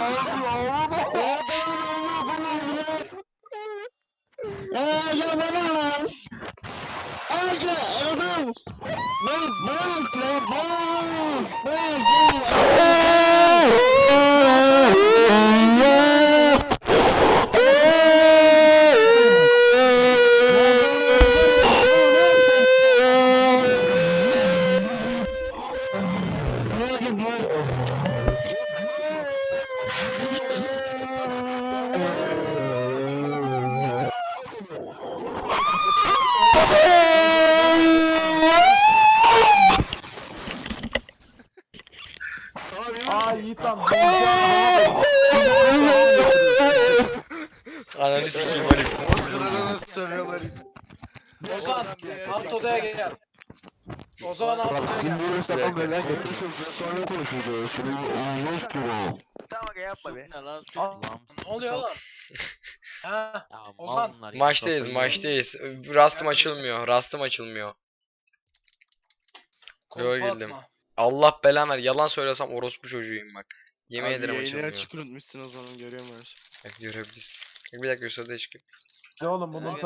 Oh, Aa Yiğit lan. Ananı sikeyim Haluk. O sırada nasıl seviyorlar it. Ozan alt odaya gel. Ozan alt odaya gel. Tamam aga yapma be. Ne lan Aa, Ne oluyor oğlum? Ha, Ya Ozan, mal bunlar ya, Maçtayız kafayı maçtayız. Rastım açılmıyor. Rastım açılmıyor. girdim. atma. Allah belanı ver. Yalan söylesem orospu çocuğuyum bak. Yemin ederim açılmıyor. açık unutmuşsun o zaman görüyorum her şeyi. Bak görebiliriz. Bir dakika gösteride çıkıyor. Oğlum bunun Aga.